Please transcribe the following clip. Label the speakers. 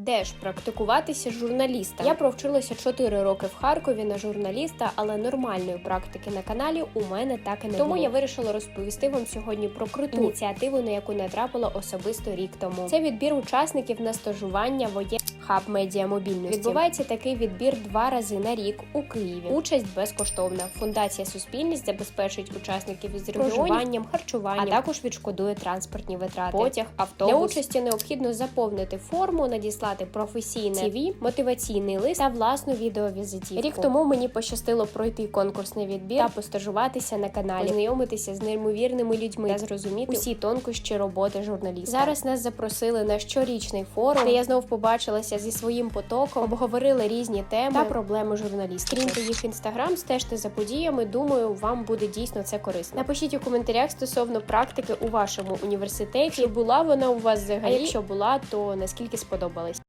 Speaker 1: Де ж практикуватися журналіста. Я провчилася 4 роки в Харкові на журналіста, але нормальної практики на каналі у мене так і не тому. Я вирішила розповісти вам сьогодні про круту ініціативу, на яку натрапила особисто рік тому. Це відбір учасників на стажування воєн хаб медіа мобільності. Відбувається такий відбір два рази на рік у Києві. Участь безкоштовна. Фундація Суспільність забезпечить учасників із проживанням, харчуванням, а також відшкодує транспортні витрати. Потяг, автобус. Для участі необхідно заповнити форму, надіслати професійне CV, мотиваційний лист та власну відеовізитівку. Рік тому мені пощастило пройти конкурсний відбір та постажуватися на каналі, познайомитися з неймовірними людьми та зрозуміти усі тонкощі роботи журналіста. Зараз нас запросили на щорічний форум, де я знов побачилася зі своїм потоком, обговорили різні теми та проблеми журналістів. Крім їх інстаграм, стежте за подіями. Думаю, вам буде дійсно це корисно. Напишіть у коментарях стосовно практики у вашому університеті. Чи була вона у вас взагалі? А якщо була, то наскільки сподобалась?